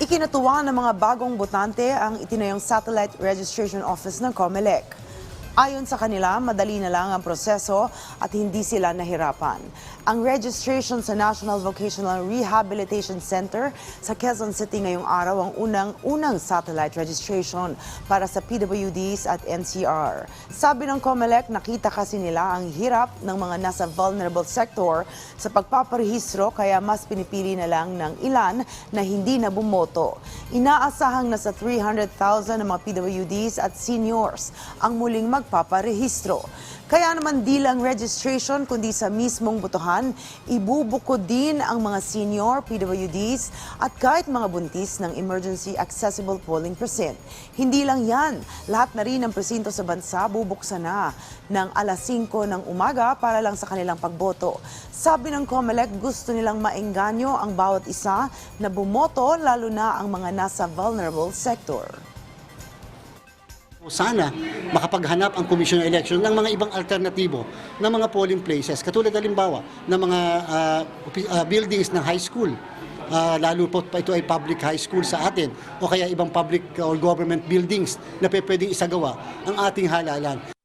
Ikinatuwa ng mga bagong botante ang itinayong Satellite Registration Office ng COMELEC. Ayon sa kanila, madali na lang ang proseso at hindi sila nahirapan. Ang registration sa National Vocational Rehabilitation Center sa Quezon City ngayong araw ang unang-unang satellite registration para sa PWDs at NCR. Sabi ng COMELEC, nakita kasi nila ang hirap ng mga nasa vulnerable sector sa pagpaparehistro kaya mas pinipili na lang ng ilan na hindi na bumoto. Inaasahang nasa 300,000 ng mga PWDs at seniors ang muling magpaparehistro. Kaya naman di lang registration kundi sa mismong botohan, ibubuko din ang mga senior PWDs at kahit mga buntis ng emergency accessible polling precinct. Hindi lang yan, lahat na rin ng presinto sa bansa bubuksan na ng alas 5 ng umaga para lang sa kanilang pagboto. Sabi ng COMELEC, gusto nilang maengganyo ang bawat isa na bumoto lalo na ang mga nasa vulnerable sector. Sana makapaghanap ang Commission on Election ng mga ibang alternatibo ng mga polling places. Katulad halimbawa ng mga opi- ah, buildings ng high school. Ah, lalo po pa ito ay public high school sa atin o kaya ibang public or government buildings na pwedeng isagawa ang ating halalan.